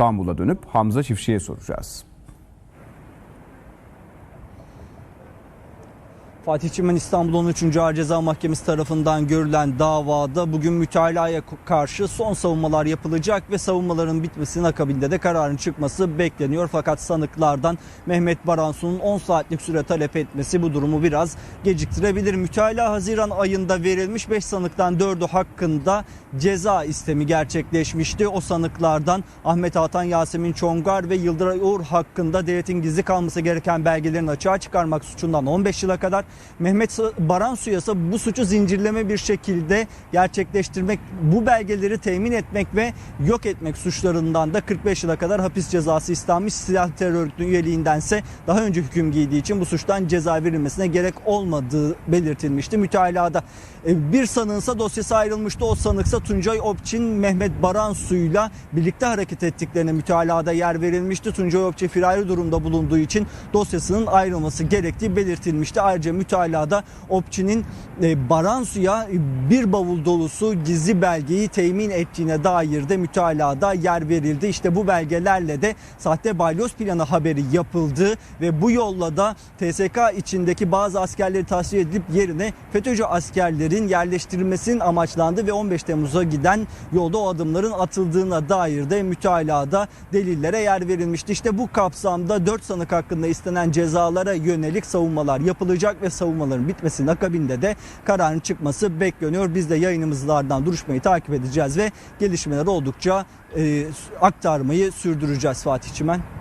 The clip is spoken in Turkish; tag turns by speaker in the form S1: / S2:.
S1: İstanbul'a dönüp Hamza Çiftçi'ye soracağız.
S2: Fatih Çimen İstanbul 13. Ağır Ceza Mahkemesi tarafından görülen davada bugün mütalaya karşı son savunmalar yapılacak ve savunmaların bitmesinin akabinde de kararın çıkması bekleniyor. Fakat sanıklardan Mehmet Baransu'nun 10 saatlik süre talep etmesi bu durumu biraz geciktirebilir. Mütalaa Haziran ayında verilmiş 5 sanıktan 4'ü hakkında ceza istemi gerçekleşmişti. O sanıklardan Ahmet Altan, Yasemin Çongar ve Yıldıray Uğur hakkında devletin gizli kalması gereken belgelerin açığa çıkarmak suçundan 15 yıla kadar Mehmet Baransu'ya ise bu suçu zincirleme bir şekilde gerçekleştirmek, bu belgeleri temin etmek ve yok etmek suçlarından da 45 yıla kadar hapis cezası istenmiş. Silah terör örgütü üyeliğindense daha önce hüküm giydiği için bu suçtan ceza verilmesine gerek olmadığı belirtilmişti. Mütalada e, bir sanığınsa dosyası ayrılmıştı. O sanıksa Tuncay Opçin Mehmet Baransu'yla birlikte hareket ettiklerine mütalada yer verilmişti. Tuncay Opçin firari durumda bulunduğu için dosyasının ayrılması gerektiği belirtilmişti. Ayrıca mütalada Opçin'in e, Baransu'ya bir bavul dolusu gizli belgeyi temin ettiğine dair de mütalada yer verildi. İşte bu belgelerle de sahte balyoz planı haberi yapıldı ve bu yolla da TSK içindeki bazı askerleri tasfiye edilip yerine FETÖ'cü askerlerin yerleştirilmesinin amaçlandığı ve 15 Temmuz'a giden yolda o adımların atıldığına dair de mütalada delillere yer verilmişti. İşte bu kapsamda 4 sanık hakkında istenen cezalara yönelik savunmalar yapılacak ve savunmaların bitmesinin akabinde de kararın çıkması bekleniyor. Biz de yayınımızlardan duruşmayı takip edeceğiz ve gelişmeler oldukça e, aktarmayı sürdüreceğiz Fatih Çimen.